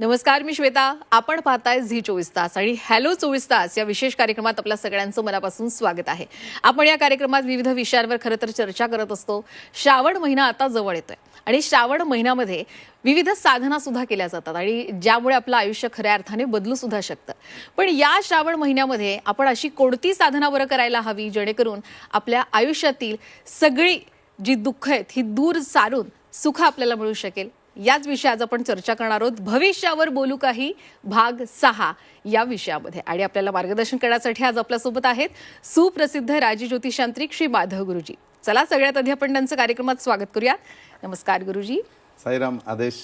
नमस्कार मी श्वेता. आपण पाहताय झी चोवीस तास आणि हॅलो चोवीस तास या विशेष कार्यक्रमात आपल्या सगळ्यांचं मनापासून स्वागत आहे. आपण या कार्यक्रमात विविध विषयांवर खरं तर चर्चा करत असतो. श्रावण महिना आता जवळ येतोय आणि श्रावण महिन्यामध्ये विविध साधना सुद्धा केल्या जातात आणि ज्यामुळे आपलं आयुष्य खऱ्या अर्थाने बदलू सुद्धा शकतं. पण या श्रावण महिन्यामध्ये आपण अशी कोणती साधना बरं करायला हवी जेणेकरून आपल्या आयुष्यातील सगळी जी दुःख आहेत ही दूर सारून सुख आपल्याला मिळू शकेल? याच विषयी आज आपण चर्चा करणार आहोत. भविष्यावर बोलू काही भाग सहा या विषयामध्ये. आणि आपल्याला मार्गदर्शन करण्यासाठी आज आपल्यासोबत आहेत सुप्रसिद्ध राजी ज्योतिषांत्रिक श्री माधव गुरुजी. चला सगळ्यात आधी आपण त्यांचं कार्यक्रमात स्वागत करूया नमस्कार गुरुजी. साईराम आदेश.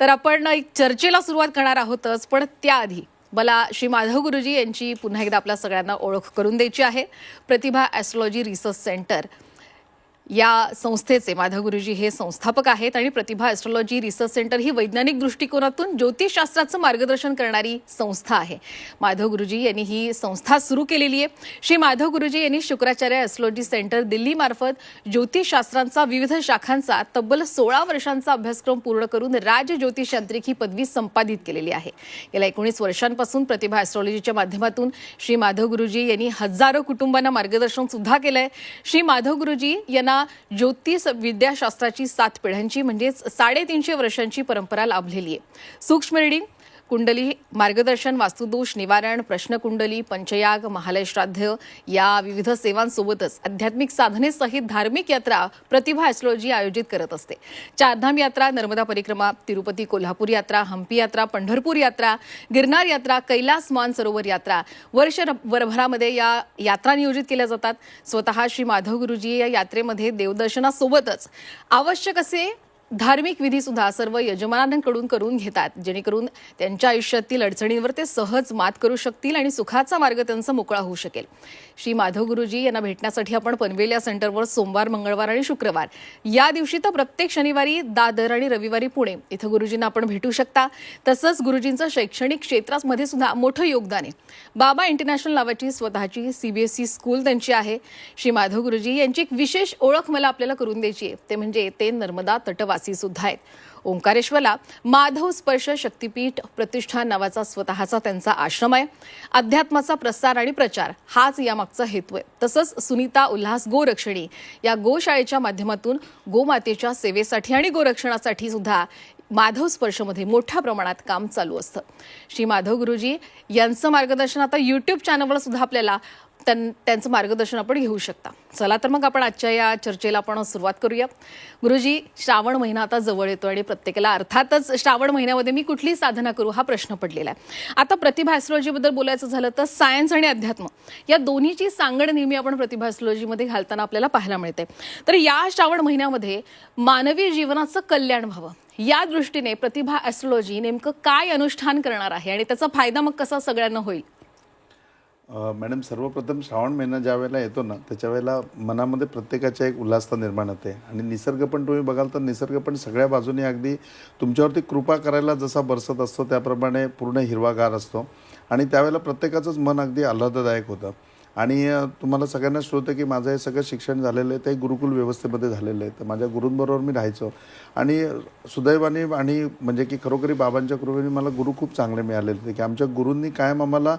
तर आपण एक चर्चेला सुरुवात करणार आहोतच पण त्याआधी मला श्री माधव गुरुजी यांची पुन्हा एकदा आपल्या सगळ्यांना ओळख करून द्यायची आहे. प्रतिभा ॲस्ट्रॉलॉजी रिसर्च सेंटर या संस्थेचे माधव गुरुजी हे संस्थापक आहेत आणि प्रतिभा ॲस्ट्रॉलॉजी रिसर्च सेंटर ही वैज्ञानिक दृष्टिकोनातून ज्योतिषशास्त्राचं मार्गदर्शन करणारी संस्था आहे. माधव गुरुजी यांनी ही संस्था सुरू केलेली आहे. श्री माधव गुरुजी यांनी शुक्राचार्य ॲस्ट्रॉलॉजी सेंटर दिल्लीमार्फत ज्योतिषशास्त्रांचा विविध शाखांचा तब्बल सोळा वर्षांचा अभ्यासक्रम पूर्ण करून राज ज्योतिषांत्रिक ही पदवी संपादित केलेली आहे. गेल्या एकोणीस वर्षांपासून प्रतिभा ॲस्ट्रॉलॉजीच्या माध्यमातून श्री माधव गुरुजी यांनी हजारो कुटुंबांना मार्गदर्शन सुद्धा केलंय. श्री माधव गुरुजी यांना ज्योतिष विद्याशास्त्राची सात पिढ्यांची म्हणजेच साडेतीनशे वर्षांची परंपरा लाभलेली आहे. सूक्ष्म रिडिंग कुंडली मार्गदर्शन वास्तुदोष निवारण प्रश्नकुंडली पंचयाग महालय श्राद्ध या विविध सेवांसोबतच आध्यात्मिक साधनेसहित धार्मिक यात्रा प्रतिभा ॲस्ट्रॉलॉजी आयोजित करत असते. चारधाम यात्रा नर्मदा परिक्रमा तिरुपती कोल्हापूर यात्रा हम्पी यात्रा पंढरपूर यात्रा गिरनार यात्रा कैलास मानसरोवर यात्रा वर्ष वरभरामध्ये या यात्रा नियोजित केल्या जातात. स्वतः श्री माधव गुरुजी या यात्रेमध्ये देवदर्शनासोबतच आवश्यक असे धार्मिक विधी सुद्धा सर्व यजमानांकडून करून घेतात जेणेकरून त्यांच्या आयुष्यातील अडचणींवर ते सहज मात करू शकतील आणि सुखाचा मार्ग त्यांचा मोकळा होऊ शकेल. श्री माधव गुरुजी यांना भेटण्यासाठी आपण पनवेल या सेंटरवर सोमवार मंगळवार आणि शुक्रवार. या दिवशी तर प्रत्येक शनिवारी दादर आणि रविवारी पुणे. इथं गुरुजींना आपण भेटू शकता. तसंच गुरुजींचं शैक्षणिक क्षेत्रामध्ये सुद्धा मोठं योगदान आहे. बाबा इंटरनॅशनल नावाची स्वतःची सीबीएसई स्कूल त्यांची आहे. श्री माधव गुरुजी यांची एक विशेष ओळख मला आपल्याला करून द्यायची आहे. ते म्हणजे ते नर्मदा तटवास. सुद्धा आहेत. ओंकारेश्वरला माधव स्पर्श शक्तीपीठ प्रतिष्ठान नावाचा स्वतःचा त्यांचा आश्रम आहे. अध्यात्माचा प्रसार आणि प्रचार हाच यामागचा हेतू आहे. तसंच सुनीता उल्हास गोरक्षणी या गोशाळेच्या माध्यमातून गोमातेच्या सेवेसाठी आणि गोरक्षणासाठी सुद्धा माधव स्पर्शमध्ये मोठ्या प्रमाणात काम चालू असतं. श्री माधव गुरुजी यांचं मार्गदर्शन आता यूट्यूब चॅनलवर सुद्धा आपल्याला त्यां त्यांचं मार्गदर्शन आपण घेऊ शकता. चला तर मग आपण आजच्या या चर्चेला आपण सुरुवात करूया. गुरुजी श्रावण महिना आता जवळ येतो आणि प्रत्येकाला अर्थातच श्रावण महिन्यामध्ये मी कुठली साधना करू हा प्रश्न पडलेला आहे. आता प्रतिभा ॲस्ट्रॉलॉजीबद्दल बोलायचं झालं तर सायन्स आणि अध्यात्म या दोन्हीची सांगड नेहमी आपण प्रतिभा ॲस्ट्रॉलॉजीमध्ये घालताना आपल्याला पाहायला मिळते. तर या श्रावण महिन्यामध्ये मानवी जीवनाचं कल्याण व्हावं. या दृष्टीने प्रतिभा ॲस्ट्रॉलॉजी नेमकं काय अनुष्ठान करणार आहे आणि त्याचा फायदा मग कसा सगळ्यांना होईल? मॅडम सर्वप्रथम श्रावण महिना ज्या वेळेला येतो ना त्याच्या वेळेला मनामध्ये प्रत्येकाच्या एक उल्हासता निर्माण होते. आणि निसर्ग पण तुम्ही बघाल तर निसर्ग पण सगळ्या बाजूने अगदी तुमच्यावरती कृपा करायला जसा बरसत असतो त्याप्रमाणे पूर्ण हिरवागार असतो. आणि त्यावेळेला प्रत्येकाचंच मन अगदी आल्हाददायक होतं. आणि तुम्हाला सगळ्यांना श्रोतं की माझं हे सगळं शिक्षण झालेलं आहे ते गुरुकुल व्यवस्थेमध्ये झालेलं आहे. तर माझ्या गुरूंबरोबर मी राहायचो. आणि सुदैवाने आणि म्हणजे की खरोखरी बाबांच्या कृपेने मला गुरु खूप चांगले मिळालेले होते की आमच्या गुरूंनी कायम आम्हाला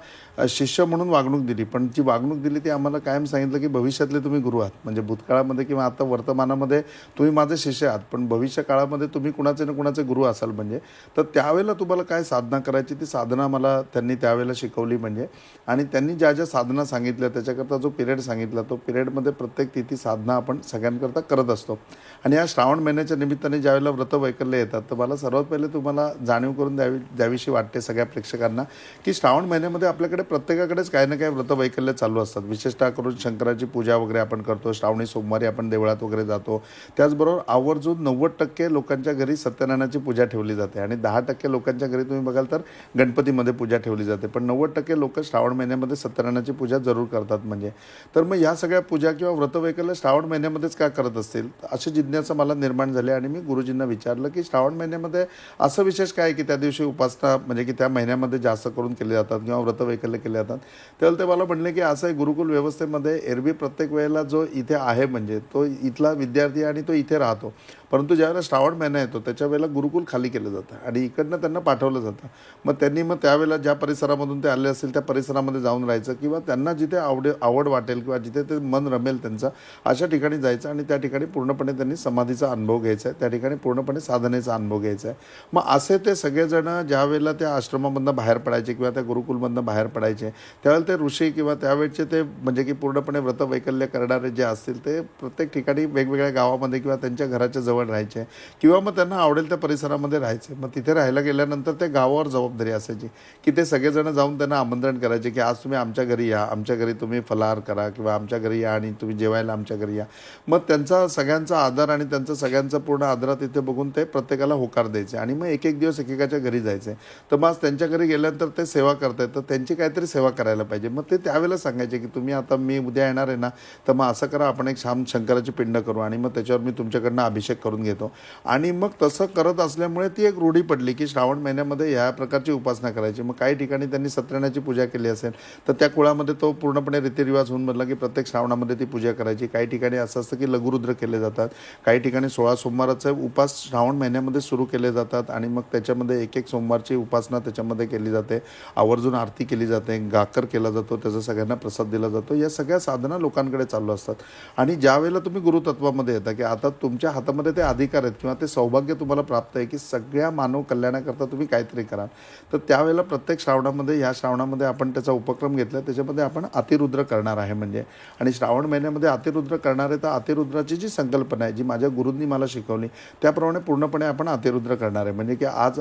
शिष्य म्हणून वागणूक दिली. पण जी वागणूक दिली ती आम्हाला कायम सांगितलं की भविष्यातले तुम्ही गुरु आहात. म्हणजे भूतकाळामध्ये किंवा आता वर्तमानामध्ये तुम्ही माझे शिष्य आहात पण भविष्य काळामध्ये तुम्ही कुणाचे ना कुणाचे गुरु असाल म्हणजे. तर त्यावेळेला तुम्हाला काय साधना करायची ती साधना मला त्यांनी त्यावेळेला शिकवली म्हणजे. आणि त्यांनी ज्या ज्या साधना सांगितल्या त्याच्याकरता जो पिरियड सांगितला तो पिरियडमध्ये प्रत्येक तिथी साधना आपण सगळ्यांकरता करत असतो. आणि या श्रावण महिन्याच्या निमित्ताने ज्यावेळेला व्रत वैकल्य येतात तर मला सर्वात पहिले तुम्हाला जाणीव करून द्यावी द्याविषयी वाटते सगळ्या प्रेक्षकांना की श्रावण महिन्यामध्ये आपल्याकडे प्रत्येकाकडेच काही ना काही व्रत वैकल्य चालू असतात. विशेषतः करून शंकराची पूजा वगैरे आपण करतो श्रावणी सोमवारी आपण देवळात वगैरे जातो. त्याचबरोबर आवर्जून नव्वद टक्के लोकांच्या घरी सत्यनारायणाची पूजा ठेवली जाते आणि दहा टक्के लोकांच्या घरी तुम्ही बघाल तर गणपतीमध्ये पूजा ठेवली जाते. पण नव्वद टक्के लोक श्रावण महिन्यामध्ये सत्यनारायणाची पूजा जरूर करतात म्हणजे. तर मग ह्या सगळ्या पूजा किंवा व्रतवैकल्य श्रावण महिन्यामध्येच का करत असतील? अशी जिज्ञासा मला निर्माण झाली आणि मी गुरुजींना विचारलं की श्रावण महिन्यामध्ये असं विशेष काय की त्या दिवशी उपासना म्हणजे की त्या महिन्यामध्ये जास्त करून केले जातात किंवा व्रत वैकल्य केले जातात? त्यावेळेला ते मला म्हणले की असं आहे गुरुकुल व्यवस्थेमध्ये एरवी प्रत्येक वेळेला जो इथे आहे म्हणजे तो इथला विद्यार्थी आणि तो इथे राहतो. परंतु ज्यावेळेला श्रावण महिना येतो त्याच्या वेळेला गुरुकुल खाली केलं जातं आणि इकडनं त्यांना पाठवलं जातं. मग त्यांनी मग त्यावेळेला ज्या परिसरामधून ते आले असतील त्या परिसरामध्ये जाऊन राहायचं किंवा त्यांना जिथे आवडे आवड वाटेल किंवा जिथे ते मन रमेल त्यांचं अशा ठिकाणी जायचं आणि त्या ठिकाणी पूर्णपणे त्यांनी समाधीचा अनुभव घ्यायचा आहे. त्या ठिकाणी पूर्णपणे साधनेचा अनुभव घ्यायचा आहे. मग असे ते सगळेजणं ज्या वेळेला त्या आश्रमामधनं बाहेर पडायचे किंवा त्या गुरुकुलमधनं बाहेर पडायचे त्यावेळेला ते ऋषी किंवा त्यावेळचे ते म्हणजे की पूर्णपणे व्रतवैकल्य करणारे जे असतील ते प्रत्येक ठिकाणी वेगवेगळ्या गावामध्ये किंवा त्यांच्या घराच्या जवळ राहायचे. किंवा मग त्यांना आवडेल त्या परिसरामध्ये राहायचे. मग तिथे राहायला गेल्यानंतर ते गावावर जबाबदारी असायची. की ते सगळेजण जाऊन त्यांना आमंत्रण करायचे की आज तुम्ही आमच्या घरी या. आमच्या घरी तुम्ही फलाहार करा किंवा आमच्या घरी या आणि तुम्ही जेवायला आमच्या घरी या. मग त्यांचा सगळ्यांचा आदर आणि त्यांचं सगळ्यांचा पूर्ण आदरात तिथे बघून ते प्रत्येकाला होकार द्यायचे. आणि मग एक एक दिवस एकेकाच्या घरी जायचे. तर मग आज त्यांच्या घरी गेल्यानंतर ते सेवा करतायत. तर त्यांची काहीतरी सेवा करायला पाहिजे. मग ते त्यावेळेला सांगायचे की तुम्ही आता मी उद्या येणार आहे ना. तर मग असं करा. आपण एक शाम शंकराची पिंड करू आणि मग त्याच्यावर मी तुमच्याकडनं अभिषेक करू. करून घेतो. आणि मग तसं करत असल्यामुळे ती एक रूढी पडली की श्रावण महिन्यामध्ये ह्या प्रकारची उपासना करायची. मग काही ठिकाणी त्यांनी सत्यनाची पूजा केली असेल तर त्या कुळामध्ये तो पूर्णपणे रीतिरिवाज होऊन बनला की प्रत्येक श्रावणामध्ये ती पूजा करायची. काही ठिकाणी असं असतं की लघुरुद्र केले जातात. काही ठिकाणी सोळा सोमवाराचे उपास श्रावण महिन्यामध्ये सुरू केले जातात आणि मग त्याच्यामध्ये एक एक सोमवारची उपासना त्याच्यामध्ये केली जाते. आवर्जून आरती केली जाते गाकर केला जातो त्याचा सगळ्यांना प्रसाद दिला जातो. या सगळ्या साधना लोकांकडे चालू असतात. आणि ज्या वेळेला तुम्ही गुरुतत्वामध्ये येता की आता तुमच्या हातामध्ये ते अधिकार आहेत किंवा ते सौभाग्य तुम्हाला प्राप्त आहे की सगळ्या मानव कल्याणाकरता तुम्ही काहीतरी कराल. तर त्यावेळेला प्रत्येक श्रावणामध्ये ह्या श्रावणामध्ये आपण त्याचा उपक्रम घेतला त्याच्यामध्ये आपण अतिरुद्र करणार आहे म्हणजे. आणि श्रावण महिन्यामध्ये अतिरुद्र करणार आहे तर अतिरुद्राची जी संकल्पना आहे जी माझ्या गुरूंनी मला शिकवली त्याप्रमाणे पूर्णपणे आपण अतिरुद्र करणार आहे. म्हणजे की आज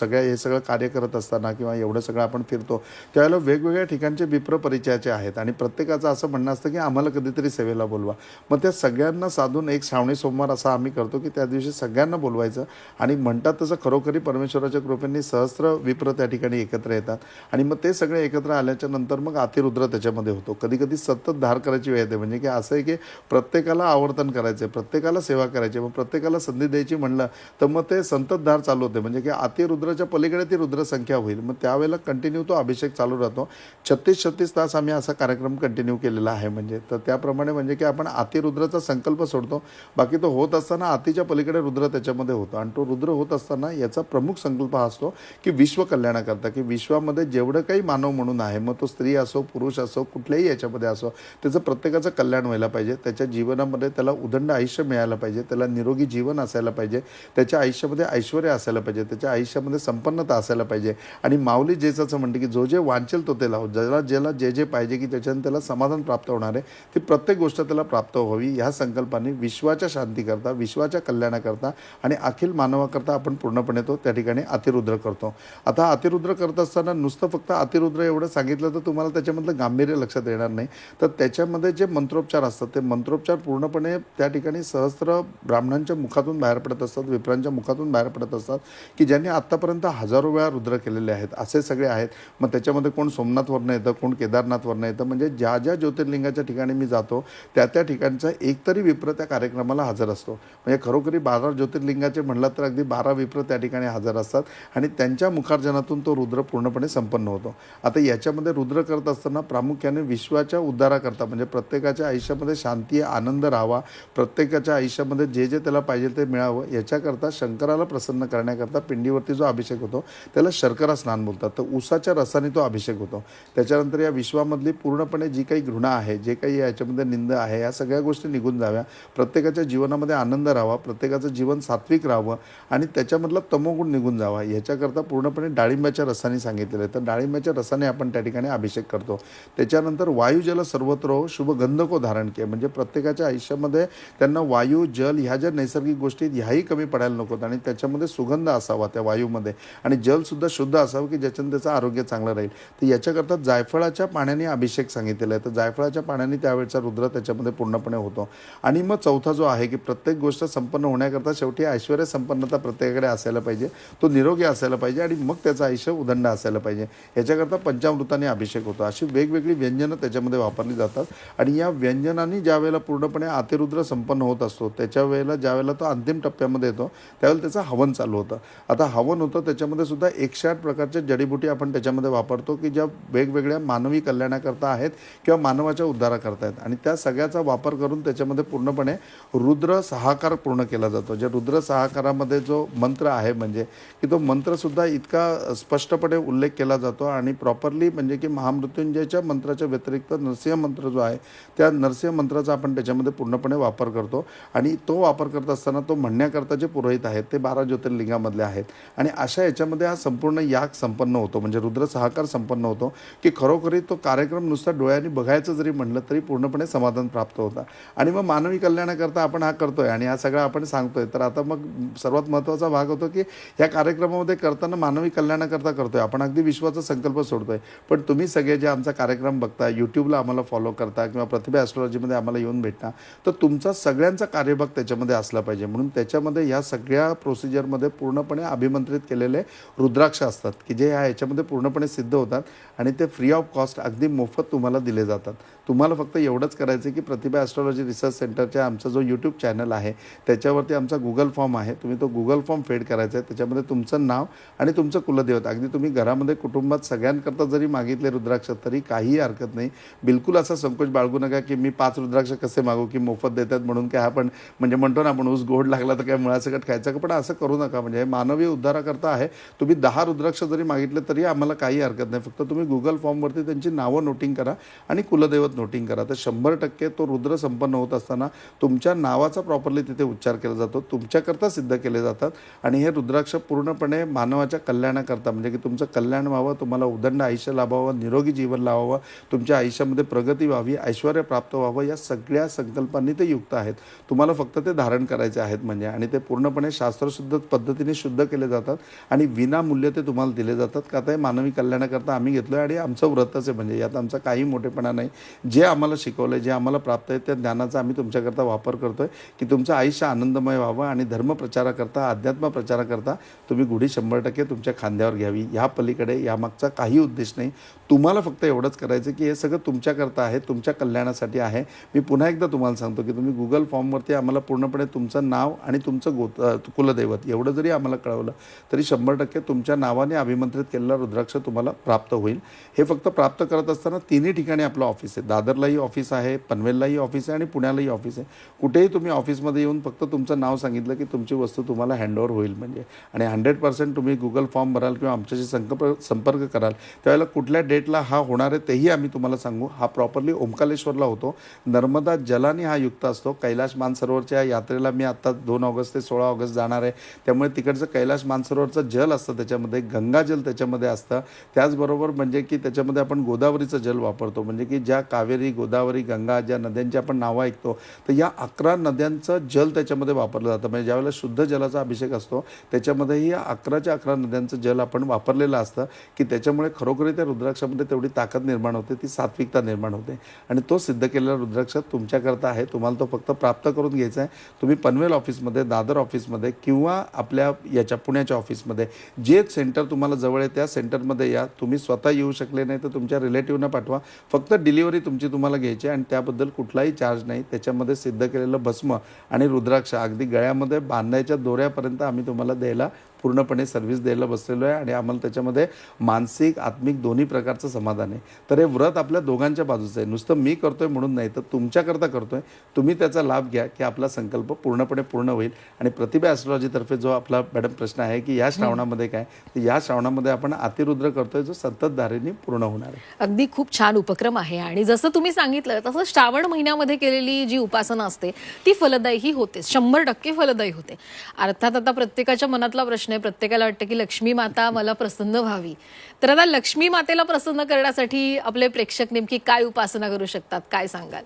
सगळ्या हे सगळं कार्य करत असताना किंवा एवढं सगळं आपण फिरतो त्यावेळेला वेगवेगळ्या ठिकाणचे विप्र परिचयाचे आहेत. आणि प्रत्येकाचं असं म्हणणं असतं की आम्हाला कधीतरी सेवेला बोलवा. मग त्या सगळ्यांना साधून एक श्रावणी सोमवार असा आम्ही करतो. की त्या दिवशी सगळ्यांना बोलवायचं. आणि म्हणतात तसं खरोखरी परमेश्वराच्या कृपेने सहस्र विप्र त्या ठिकाणी एकत्र येतात. आणि मग ते सगळे एकत्र आल्याच्यानंतर मग अतिरुद्र त्याच्यामध्ये होतो. कधी कधी सतत धार करायची वेळ येते. म्हणजे की असं आहे की प्रत्येकाला आवर्तन करायचं आहे प्रत्येकाला सेवा करायची आहे. मग प्रत्येकाला संधी द्यायची म्हणलं तर मग ते संततधार चालू होते. म्हणजे की अतिरुद्राच्या पलीकडे ती रुद्रसंख्या होईल. मग त्यावेळेला कंटिन्यू तो अभिषेक चालू राहतो. छत्तीस छत्तीस तास आम्ही असा कार्यक्रम कंटिन्यू केलेला आहे. म्हणजे तर त्याप्रमाणे म्हणजे की आपण अतिरुद्राचा संकल्प सोडतो. बाकी तो होत असताना अतिच्या पलीकडे रुद्र त्याच्यामध्ये होतो. आणि तो रुद्र होत असताना याचा प्रमुख संकल्प हा असतो की विश्व कल्याणाकरता की विश्वामध्ये जेवढं काही मानव म्हणून आहे मग तो स्त्री असो पुरुष असो कुठल्याही याच्यामध्ये असो त्याचं प्रत्येकाचं कल्याण व्हायला पाहिजे. त्याच्या जीवनामध्ये त्याला उदंड आयुष्य मिळायला पाहिजे. त्याला निरोगी जीवन असायला पाहिजे. त्याच्या आयुष्यामध्ये ऐश्वर असायला पाहिजे. त्याच्या आयुष्यामध्ये संपन्नता असायला पाहिजे. आणि माऊली जेचाचं म्हणते की जो जे वांचेल तो त्याला ज्याला ज्याला जे जे पाहिजे की त्याच्यानं त्याला समाधान प्राप्त होणार आहे ती प्रत्येक गोष्ट त्याला प्राप्त व्हावी. ह्या संकल्पाने विश्वाच्या शांतीकरता विश्वाच्या कल्याणाकरता आणि अखिल मानवाकरता आपण पूर्णपणे तो त्या ठिकाणी अतिरुद्र करतो. आता अतिरुद्र करत असताना नुसतं फक्त अतिरुद्र एवढं सांगितलं तर तुम्हाला त्याच्यामधलं गांभीर्य लक्षात येणार नाही. तर त्याच्यामध्ये जे मंत्रोपचार असतात ते मंत्रोपचार पूर्णपणे त्या ठिकाणी सहस्त्र ब्राह्मणांच्या मुखातून बाहेर पडत असतात विप्रांच्या मुखातून बाहेर पडत असतात की ज्यांनी आत्तापर्यंत हजारो वेळा रुद्र केलेले आहेत असे सगळे आहेत. मग त्याच्यामध्ये कोण सोमनाथवरनं येतं कोण केदारनाथवरनं येतं म्हणजे ज्या ज्या ज्योतिर्लिंगाच्या ठिकाणी मी जातो त्या त्या ठिकाणचा एकतरी विप्र त्या कार्यक्रमाला हजर असतो. म्हणजे खरोखरी बारा ज्योतिर्लिंगाचे म्हणलं तर अगदी बारा विप्र त्या ठिकाणी हजर असतात आणि त्यांच्या मुखार्जनातून तो रुद्र पूर्णपणे संपन्न होतो. आता याच्यामध्ये रुद्र करत असताना प्रामुख्याने विश्वाच्या उद्धाराकरता म्हणजे प्रत्येकाच्या आयुष्यामध्ये शांती आनंद राहावा प्रत्येकाच्या आयुष्यामध्ये जे जे त्याला पाहिजे ते मिळावं याच्याकरता शंकराला प्रसन्न करण्याकरता पिंडीवरती जो अभिषेक होतो त्याला शर्करा स्नान बोलतात. तर उसाच्या रसाने तो अभिषेक होतो. त्याच्यानंतर या विश्वामधली पूर्णपणे जी काही घृणा आहे जे काही याच्यामध्ये निंद आहे या सगळ्या गोष्टी निघून जाव्या. प्रत्येकाच्या जीवनामध्ये आनंद राहावा. प्रत्येकाचं जीवन सात्विक राहावं आणि त्याच्यामधला तमोगुण निघून जावा याच्याकरता पूर्णपणे डाळिंबाच्या रसाने सांगितलेलं आहे. तर डाळिंबाच्या रसाने आपण त्या ठिकाणी अभिषेक करतो. त्याच्यानंतर वायू जल सर्वत्र हो, शुभ धारण के म्हणजे प्रत्येकाच्या आयुष्यामध्ये त्यांना वायू जल ह्या ज्या नैसर्गिक गोष्टी आहेत, ह्याही कमी पडायला नकोत आणि त्याच्यामध्ये सुगंध असावा त्या वायूमध्ये. आणि जलसुद्धा शुद्ध असावं की ज्याच्यानं त्याचं आरोग्य चांगलं राहील. तर याच्याकरता जायफळाच्या पाण्याने अभिषेक सांगितलेला आहे. तर जायफळाच्या पाण्याने त्यावेळचा रुद्र त्याच्यामध्ये पूर्णपणे होतो. आणि मग चौथा जो आहे की प्रत्येक गोष्ट संपन्न होण्याकरता शेवटी ऐश्वर्य संपन्नता प्रत्येकाकडे असायला पाहिजे. तो निरोगी असायला पाहिजे आणि मग त्याचं आयुष्य उदंड असायला पाहिजे. याच्याकरता पंचामृताने अभिषेक होतो. अशी वेगवेगळी व्यंजनं त्याच्यामध्ये वापरली जातात. आणि या व्यंजनांनी ज्या वेळेला पूर्णपणे अतिरुद्र संपन्न होत असतो त्याच्या वेळेला ज्या वेळेला तो अंतिम टप्प्यामध्ये येतो त्यावेळेला त्याचं हवन चालू होतं. आता हवन होतं त्याच्यामध्ये सुद्धा एकशे आठ प्रकारच्या जडीबुटी आपण त्याच्यामध्ये वापरतो की ज्या वेगवेगळ्या मानवी कल्याणाकरता आहेत किंवा मानवाच्या उद्धाराकरता आहेत. आणि त्या सगळ्याचा वापर करून त्याच्यामध्ये पूर्णपणे रुद्र सहाकार पूर्ण पूर्ण केला जातो. जे रुद्र सहाकारामध्ये जो मंत्र आहे म्हणजे की तो मंत्रसुद्धा इतका स्पष्टपणे उल्लेख केला जातो आणि प्रॉपरली म्हणजे की महामृत्युंजयच्या मंत्राच्या व्यतिरिक्त नरसिंह मंत्र जो आहे त्या नरसिंह मंत्राचा आपण त्याच्यामध्ये पूर्णपणे वापर करतो. आणि तो वापर करत असताना तो म्हणण्याकरता जे पुरोहित आहेत ते बारा ज्योतिर्लिंगामधले आहेत. आणि अशा याच्यामध्ये हा संपूर्ण याग संपन्न होतो. म्हणजे रुद्र सहाकार संपन्न होतो की खरोखरी तो कार्यक्रम नुसता डोळ्यांनी बघायचं जरी म्हणलं तरी पूर्णपणे समाधान प्राप्त होतं. आणि मग मानवी कल्याणाकरता आपण हा करतोय आणि हा सगळा आपण सांगतोय. तर आता मग सर्वात महत्त्वाचा भाग होतो की ह्या कार्यक्रमामध्ये करताना मानवी कल्याणाकरता करतोय. आपण अगदी विश्वाचा संकल्प सोडतोय. पण तुम्ही सगळे जे आमचा कार्यक्रम बघता यूट्यूबला आम्हाला फॉलो करता किंवा प्रतिभा ॲस्ट्रॉलॉजीमध्ये आम्हाला येऊन भेटता तर तुमचा सगळ्यांचा कार्यभाग त्याच्यामध्ये असला पाहिजे. म्हणून त्याच्यामध्ये ह्या सगळ्या प्रोसिजरमध्ये पूर्णपणे अभिमंत्रित केलेले रुद्राक्ष असतात की जे ह्या याच्यामध्ये पूर्णपणे सिद्ध होतात आणि ते फ्री ऑफ कॉस्ट अगदी मोफत तुम्हाला दिले जातात. तुम्हाला फक्त एवढंच करायचं आहे की प्रतिभा ॲस्ट्रॉलॉजी रिसर्च सेंटरच्या आमचा जो यूट्यूब चॅनल आहे त्याच्यावरती आमचा गुगल फॉर्म आहे. तुम्ही तो गुगल फॉर्म फेड करायचा आहे. त्याच्यामध्ये तुमचं नाव आणि तुमचं कुलदेवत. अगदी तुम्ही घरामध्ये कुटुंबात सगळ्यांकरता जरी मागितले रुद्राक्ष तरी काहीही हरकत नाही. बिलकुल असा संकोच बाळगू नका की मी पाच रुद्राक्ष कसे मागू की मोफत देतात म्हणून काय आपण म्हणजे म्हणतो ना आपण ऊस गोड लागला तर काय मुळासकट खायचं? का पण असं करू नका. म्हणजे हे मानवी उद्धाराकरता आहे. तुम्ही दहा रुद्राक्ष जरी मागितले तरी आम्हाला काही हरकत नाही. फक्त तुम्ही गुगल फॉर्मवरती त्यांची नावं नोटिंग करा आणि कुलदैवत नोटिंग करा. तर शंभर टक्के तो रुद्र संपन्न होत असताना तुमच्या नावाचा प्रॉपरली तिथे उच्चार केला जातो तुमच्याकरता सिद्ध केले जातात आणि हे रुद्राक्ष पूर्णपणे मानवाच्या कल्याणाकरता म्हणजे की तुमचं कल्याण व्हावं तुम्हाला उदंड आयुष्य लाभावं निरोगी जीवन लावावं तुमच्या आयुष्यामध्ये प्रगती व्हावी ऐश्वर प्राप्त व्हावं या सगळ्या संकल्पांनी ते युक्त आहेत. तुम्हाला फक्त ते धारण करायचे आहेत म्हणजे आणि ते पूर्णपणे शास्त्रशुद्ध पद्धतीने शुद्ध केले जातात आणि विनामूल्य ते तुम्हाला दिले जातात. का ते मानवी कल्याणाकरता आम्ही घेतलो आणि आमचं व्रतच आहे म्हणजे यात आमचा काही मोठेपणा नाही. जे आम्हाला शिकवलं आहे जे आम्हाला प्राप्त आहे त्या ज्ञानाचा आम्ही तुमच्याकरता वापर करतो आहे की तुमचं आयुष्य आनंदमय व्हावं आणि धर्मप्रचाराकरता अध्यात्म प्रचाराकरता तुम्ही गुढी शंभर टक्के तुमच्या खांद्यावर घ्यावी. या पलीकडे यामागचा काही उद्देश नाही. तुम्हाला फक्त एवढंच करायचं की हे सगळं तुमच्याकरता आहे तुमच्या कल्याणासाठी आहे. मी पुन्हा एकदा तुम्हाला सांगतो की तुम्ही गुगल फॉर्मवरती आम्हाला पूर्णपणे तुमचं नाव आणि तुमचं गोत कुलदैवत एवढं जरी आम्हाला कळवलं तरी शंभर टक्के तुमच्या नावाने अभिमंत्रित केलेला रुद्राक्ष तुम्हाला प्राप्त होईल. हे फक्त प्राप्त करत असताना तिन्ही ठिकाणी आपलं ऑफिस आहे. दादरलाही ऑफिस आहे पनवेललाही ऑफिस आहे आणि पुण्यालाही ऑफिस आहे. कुठेही तुम्ही ऑफिसमध्ये येऊन फक्त तुमचं नाव सांगितलं की तुमची वस्तू तुम्हाला हँडओव्हर होईल म्हणजे. आणि हंड्रेड पर्सेंट तुम्ही गुगल फॉर्म भराल किंवा आमच्याशी संपर्क संपर्क कराल त्यावेळेला कुठल्या डेटला हा होणार आहे तेही आम्ही तुम्हाला सांगू. हा प्रॉपरली ओमकालेश्वरला होतो. नर्मदा जलाने हा युक्त असतो. कैलाश मानसरोवरच्या यात्रेला मी आत्ता दोन ऑगस्ट ते सोळा ऑगस्ट जाणार आहे. त्यामुळे तिकडचं कैलाश मानसरोवरचं जल असतं त्याच्यामध्ये गंगाजल त्याच्यामध्ये असतं. त्याचबरोबर म्हणजे की त्याच्यामध्ये आपण गोदावरीचं जल वापरतो. म्हणजे की ज्या कावेरी गोदावरी गंगा ज्या नद्यांची आपण नावं ऐकतो तर या अकरा नद्यांचं जल त्याच्यामध्ये वापरलं जातं. म्हणजे ज्यावेळेला शुद्ध जलाचा अभिषेक असतो त्याच्यामध्येही अकराच्या अकरा नद्यांचं जल आपण वापरलेलं असतं की त्याच्यामुळे खरोखरी त्या रुद्राक्षामध्ये तेवढी ताकद निर्माण होते ती सात्विकता निर्माण होते. आणि तो सिद्ध केलेला रुद्राक्ष तुमच्याकरता आहे तुम्हाला तो फक्त प्राप्त करून घ्यायचा आहे. तुम्ही पनवेल ऑफिसमध्ये दादर ऑफिसमध्ये किंवा आपल्या याच्या पुण्याच्या ऑफिसमध्ये जे सेंटर तुम्हाला जवळ आहे त्या सेंटरमध्ये या. तुम्ही स्वतः येऊ शकले नाही तर तुमच्या रिलेटिव्हना पाठवा. फक्त डिलिव्हरी तुमची तुम्हाला घ्यायची आहे आणि त्याबद्दल कुठलाही चार्ज नाही. त्याच्यामध्ये सिद्ध केलेलं भस्म आणि रुद्राक्ष अगदी गळ्यामध्ये बांधायच्या दोऱ्यापर्यंत आम्ही तुम्हाला द्यायला पूर्णपणे सर्व्हिस द्यायला बसलेलो आहे आणि आम्हाला त्याच्यामध्ये मानसिक आत्मिक दोन्ही प्रकारचं समाधान आहे. तर हे व्रत आपल्या दोघांच्या बाजूचं आहे. नुसतं मी करतोय म्हणून नाही तर तुमच्याकरता करतोय. तुम्ही त्याचा लाभ घ्या की आपला संकल्प पूर्णपणे पूर्ण होईल. आणि प्रतिभा ॲस्ट्रॉलॉजीतर्फे जो आपला मॅडम प्रश्न आहे की या श्रावणामध्ये काय तर या श्रावणामध्ये आपण अतिरुद्र करतोय जो सततधारेने पूर्ण होणार आहे. अगदी खूप छान उपक्रम आहे. आणि जसं तुम्ही सांगितलं तसं श्रावण महिन्यामध्ये केलेली जी उपासना असते ती फलदायी होते. शंभर टक्के फलदायी होते. अर्थात आता प्रत्येकाच्या मनातला प्रश्न आहे. प्रत्येकाला वाटतं की लक्ष्मी माता मला प्रसन्न व्हावी. तर आता लक्ष्मी मातेला प्रसन्न करण्यासाठी आपले प्रेक्षक नेमकी काय उपासना करू शकतात? काय सांगाल?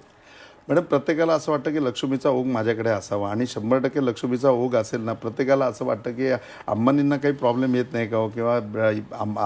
मॅडम प्रत्येकाला असं वाटतं की लक्ष्मीचा ओघ माझ्याकडे असावा आणि शंभर टक्के लक्ष्मीचा ओघ असेल ना प्रत्येकाला असं वाटतं की अंबानींना काही प्रॉब्लेम येत नाही का हो? किंवा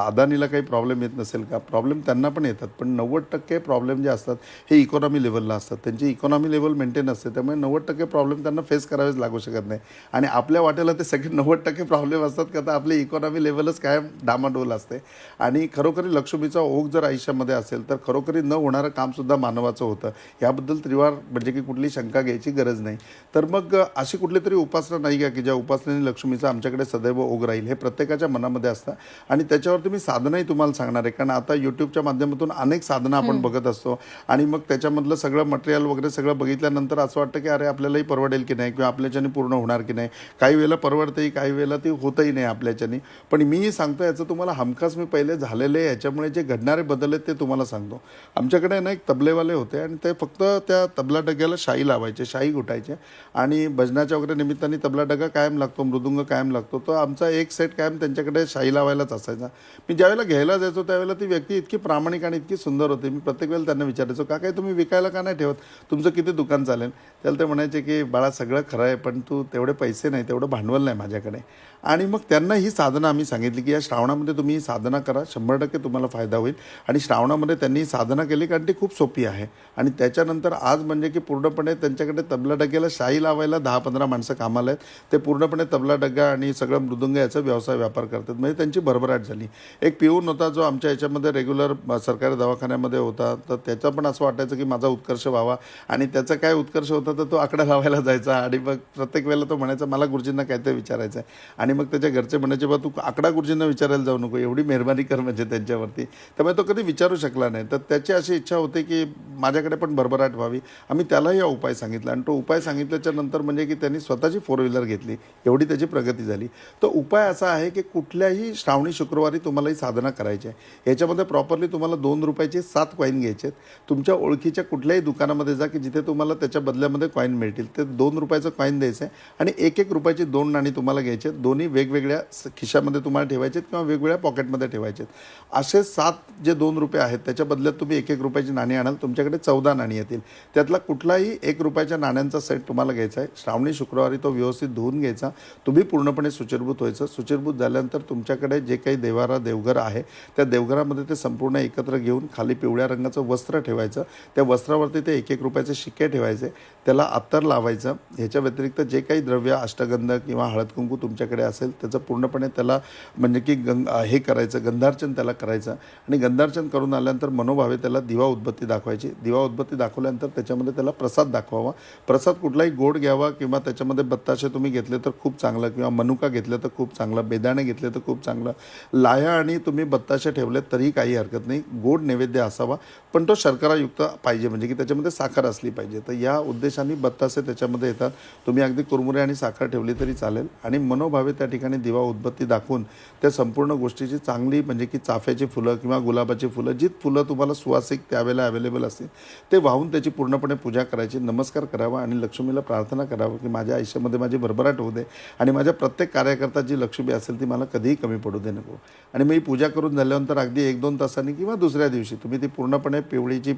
अदानीला काही प्रॉब्लेम येत नसेल का? प्रॉब्लेम त्यांना पण येतात पण नव्वद टक्के प्रॉब्लेम जे असतात हे इकॉनॉमी लेवलला असतात. त्यांची इकॉनॉमी लेवल मेंटेन असते त्यामुळे नव्वद टक्के प्रॉब्लेम त्यांना फेस करावेच लागू शकत नाही. आणि आपल्या वाटेला ते सगळे नव्वद टक्के प्रॉब्लेम असतात का तर आपली इकॉनॉमी लेवलच कायम डामाडोल असते. आणि खरोखरी लक्ष्मीचा ओघ जर आयुष्यामध्ये असेल तर खरोखरी न होणारं कामसुद्धा मानवाचं होतं. याबद्दल त्रिवार तक्रार म्हणजे की कुठली शंका घ्यायची गरज नाही. तर मग अशी कुठली तरी उपासना नाही का की ज्या उपासनेने लक्ष्मीचं आमच्याकडे सदैव ओघ राहील हे प्रत्येकाच्या मनामध्ये असतं. आणि त्याच्यावरती मी साधनही तुम्हाला सांगणार आहे. कारण आता यूट्यूबच्या माध्यमातून अनेक साधनं आपण बघत असतो. आणि मग त्याच्यामधलं सगळं मटेरियल वगैरे सगळं बघितल्यानंतर असं वाटतं की अरे आपल्यालाही परवडेल की नाही? किंवा आपल्याच्याने पूर्ण होणार की नाही? काही वेळेला परवडतंही काही वेळेला ती होतही नाही आपल्याच्याने. पण मीही सांगतो याचं तुम्हाला हमखास मी पहिले झालेले याच्यामुळे जे घडणारे बदल आहेत ते तुम्हाला सांगतो. आमच्याकडे ना एक तबलेवाले होते आणि ते फक्त त्या तबला डग्याला शाई लावायचे शाई घुटायचे. आणि भजनाच्या वगैरे निमित्ताने तबला डगा कायम लागतो मृदुंग कायम लागतो. तो आमचा एक सेट कायम त्यांच्याकडे शाई लावायलाच असायचा. मी ज्यावेळेला घ्यायला जायचो त्यावेळेला ती व्यक्ती इतकी प्रामाणिक आणि इतकी सुंदर होती. मी प्रत्येक वेळेला त्यांना विचारायचो का काय तुम्ही विकायला का नाही ठेवत? तुमचं किती दुकान चालेल? त्याला ते म्हणायचे की बाळा सगळं खरं आहे पण तू तेवढे पैसे नाही तेवढं भांडवल नाही माझ्याकडे. आणि मग त्यांना ही साधनं आम्ही सांगितली की या श्रावणामध्ये तुम्ही ही साधना करा शंभर टक्के तुम्हाला फायदा होईल. आणि श्रावणामध्ये त्यांनी ही साधना केली कारण ती खूप सोपी आहे. आणि त्याच्यानंतर आज म्हणजे की पूर्णपणे त्यांच्याकडे तबला डग्याला शाई लावायला दहा पंधरा माणसं कामाला आहेत. ते पूर्णपणे तबला डग्गा आणि सगळं मृदुंग याचा व्यवसाय व्यापार करतात. म्हणजे त्यांची भरभराट झाली. एक पिऊन होता जो आमच्या याच्यामध्ये रेग्युलर सरकारी दवाखान्यामध्ये होता. तर त्याचा पण असं वाटायचं की माझा उत्कर्ष व्हावा. आणि त्याचा काय उत्कर्ष होता तर तो आकडा लावायला जायचा. आणि मग प्रत्येक वेळेला तो म्हणायचा मला गुरुजींना काय ते विचारायचं आहे आणि मग त्याच्या घरचे म्हणायचे बा तू आकडा गुरुजींना विचारायला जाऊ नको. एवढी मेहरबानी कर म्हणजे त्यांच्यावरती. त्यामुळे तो कधी विचारू शकला नाही. तर त्याची अशी इच्छा होती की माझ्याकडे पण भरभराट व्हावी. आम्ही त्यालाही हा उपाय सांगितला. आणि तो उपाय सांगितल्याच्या नंतर म्हणजे की त्यांनी स्वतःची फोर व्हीलर घेतली. एवढी त्याची प्रगती झाली. तर उपाय असा आहे की कुठल्याही श्रावणी शुक्रवारी तुम्हाला ही साधना करायची आहे. याच्यामध्ये प्रॉपरली तुम्हाला दोन रुपयाचे सात कॉईन घ्यायचे आहेत. तुमच्या ओळखीच्या कुठल्याही दुकानामध्ये जा की जिथे तुम्हाला त्याच्या बदल्यामध्ये कॉईन मिळतील. ते दोन रुपयाचं कॉईन द्यायचं आहे. आणि एक एक रुपयाची दोन नाणी तुम्हाला घ्यायचे आहेत. दोन्ही वेगवेगळ्या खिशामध्ये तुम्हाला ठेवायचे आहेत किंवा वेगवेगळ्या पॉकेटमध्ये ठेवायचे आहेत. असे सात जे दोन रुपये आहेत त्याच्या बदल्यात तुम्ही एक एक रुपयाची नाणी आणाल. तुमच्याकडे चौदा नाणी येतील. त्यात त्यातला कुठलाही एक रुपयाच्या नाण्यांचा सेट तुम्हाला घ्यायचा आहे. श्रावणी शुक्रवारी तो व्यवस्थित धुवून घ्यायचा. तुम्ही पूर्णपणे सुचिरभूत व्हायचं. सुचिरभूत झाल्यानंतर तुमच्याकडे जे काही देवारा देवघर आहे त्या देवघरामध्ये ते संपूर्ण एकत्र घेऊन खाली पिवळ्या रंगाचं वस्त्र ठेवायचं. त्या वस्त्रावरती ते एक एक रुपयाचे शिक्के ठेवायचे. त्याला अत्तर लावायचं. ह्याच्या व्यतिरिक्त जे काही द्रव्य अष्टगंध किंवा हळद कुंकू तुमच्याकडे असेल त्याचं पूर्णपणे त्याला म्हणजे की गंग हे करायचं. गंधार्चन त्याला करायचं. आणि गंधार्चन करून आल्यानंतर मनोभावे त्याला दिवा उद्बत्ती दाखवायची. दिवा उद्बत्ती दाखवल्यानंतर त्याच्यामध्ये त्याला प्रसाद दाखवावा. प्रसाद कुठलाही गोड घ्यावा किंवा त्याच्यामध्ये बत्ताशे तुम्ही घेतले तर खूप चांगलं किंवा मनुका घेतलं तर खूप चांगलं बेदाणे घेतले तर खूप चांगलं लाया आणि तुम्ही बत्ताशे ठेवले तरीही काही हरकत नाही. गोड नैवेद्य असावा पण तो शर्करायुक्त पाहिजे म्हणजे की त्याच्यामध्ये साखर असली पाहिजे. तर या उद्देशाने बत्तासे त्याच्यामध्ये येतात. तुम्ही अगदी कुरमुरे आणि साखर ठेवली तरी चालेल. आणि मनोभावे त्या ठिकाणी दिवा उद्बत्ती दाखवून त्या संपूर्ण गोष्टीची चांगली म्हणजे की चाफ्याची फुलं किंवा गुलाबाची फुलं जी फुलं तुम्हाला सुवासिक त्यावेळेला अवेलेबल असतील ते वाहून त्याची पूर्ण पूर्णपणे पूजा करायची नमस्कार करावा आणि लक्ष्मीला प्रार्थना करावं की माझ्या आयुष्यामध्ये माझी भरभराट होऊ दे आणि माझ्या प्रत्येक कार्यकर्ता जी लक्ष्मी असेल ती मला कधीही कमी पडू दे नको. आणि मी पूजा करून झाल्यानंतर अगदी एक दोन तासांनी किंवा दुसऱ्या दिवशी तुम्ही ती पूर्णपणे पिवळीची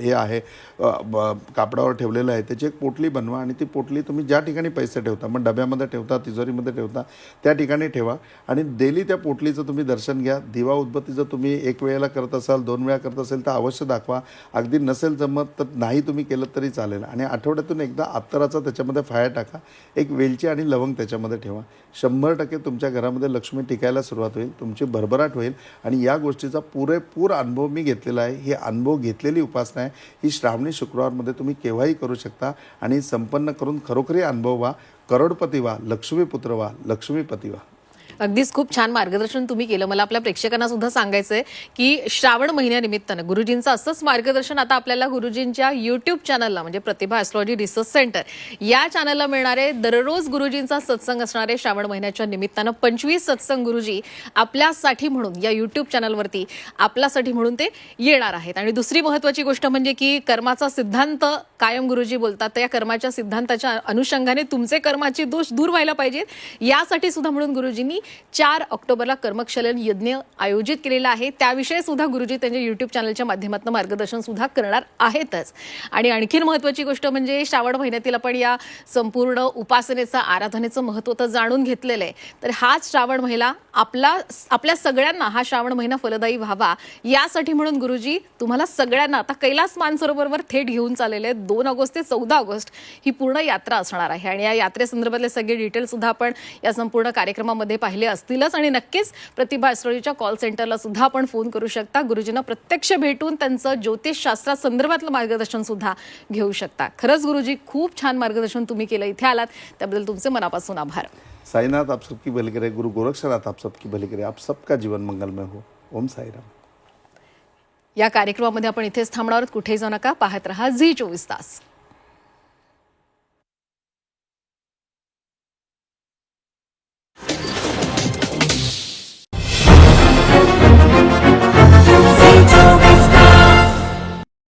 हे आहे कापडावर ठेवलेलं आहे त्याची एक पोटली बनवा आणि ती पोटली तुम्ही ज्या ठिकाणी पैसे ठेवता मग डब्यामध्ये ठेवता तिजोरीमध्ये ठेवता त्या ठिकाणी ठेवा आणि डेली त्या पोटलीचं तुम्ही दर्शन घ्या. दिवा उद्बत्तीचं तुम्ही एक वेळेला करत असाल दोन वेळा करत असेल तर अवश्य दाखवा. अगदी नसेल जमत तर नाही तुम्ही केलं तरी चालेल. आणि आठवड्यातून एकदा अत्तराचा त्याच्यामध्ये फाया टाका. एक वेलची आणि लवंग त्याच्यामध्ये ठेवा. शंभर टक्के तुमच्या घरामध्ये लक्ष्मी टिकायला सुरुवात होईल. तुमची भरभराट होईल. आणि या गोष्टीचा पुरेपूर अनुभव मी घेतलेला आहे. ही अनुभव घेतलेली उपासना आहे. ही श्रावणी शुक्रवारमध्ये तुम्ही केव्हाही करू शकता. आणि संपन्न करून खरोखरी अनुभव व्हा. करोडपती व्हा. लक्ष्मीपुत्र व्हा. लक्ष्मीपती व्हा. अगदीच खूप छान मार्गदर्शन तुम्ही केलं. मला आपल्या प्रेक्षकांना सुद्धा सांगायचंय की श्रावण महिन्यानिमित्तानं गुरुजींचं असंच मार्गदर्शन आता आपल्याला गुरुजींच्या युट्यूब चॅनलला म्हणजे प्रतिभा ॲस्ट्रॉलॉजी रिसर्च सेंटर या चॅनलला मिळणारे दररोज गुरुजींचा सत्संग असणारे श्रावण महिन्याच्या निमित्तानं पंचवीस सत्संग गुरुजी आपल्यासाठी म्हणून या युट्यूब चॅनलवरती आपल्यासाठी म्हणून ते येणार आहेत. आणि दुसरी महत्वाची गोष्ट म्हणजे की कर्माचा सिद्धांत कायम गुरुजी बोलतात. या कर्माच्या सिद्धांताच्या अनुषंगाने तुमचे कर्माचे दोष दूर व्हायला पाहिजेत. यासाठी सुद्धा म्हणून गुरुजींनी चार ऑक्टोबरला कर्मक्षलन यज्ञ आयोजित केलेला आहे. त्याविषयी सुद्धा गुरुजी त्यांच्या युट्यूब चॅनलच्या माध्यमातून मार्गदर्शन सुद्धा करणार आहेतच. आणि आणखीन महत्वाची गोष्ट म्हणजे श्रावण महिन्यातील आपण या संपूर्ण उपासनेचं आराधनेचं महत्त्व तर जाणून घेतलेलं आहे. तर हाच श्रावण महिला आपला आपल्या सगळ्यांना हा श्रावण महिना फलदायी व्हावा यासाठी म्हणून गुरुजी तुम्हाला सगळ्यांना आता कैलास मानसरोवरवर थेट घेऊन चाललेले आहेत. दोन ऑगस्ट ते चौदा ऑगस्ट ही पूर्ण यात्रा असणार आहे. आणि या यात्रेसंदर्भातले सगळे डिटेल्स सुद्धा आपण या संपूर्ण कार्यक्रमामध्ये पाहिले राहिले असतीलच आणि नक्कीच प्रतिभा ॲस्ट्रॉलॉजीच्या कॉल सेंटरला सुद्धा आपण फोन करू शकता. गुरुजींना प्रत्यक्ष भेटून त्यांचं ज्योतिषशास्त्रा संदर्भातलं मार्गदर्शन सुद्धा घेऊ शकता. खरंच गुरुजी खूप छान मार्गदर्शन तुम्ही केलं इथे आलात. त्याबद्दल तुमचे मनापासून आभार. साईनाथ आप सबकी भली करे. गुरु गोरक्षनाथ आप सबकी भली करे. आप सबका जीवन मंगलमय हो. ओम साईराम. या कार्यक्रमामध्ये आपण इथेच थांबणार आहोत. कुठेही जाऊ नका. पाहत रहा झी चोवीस तास.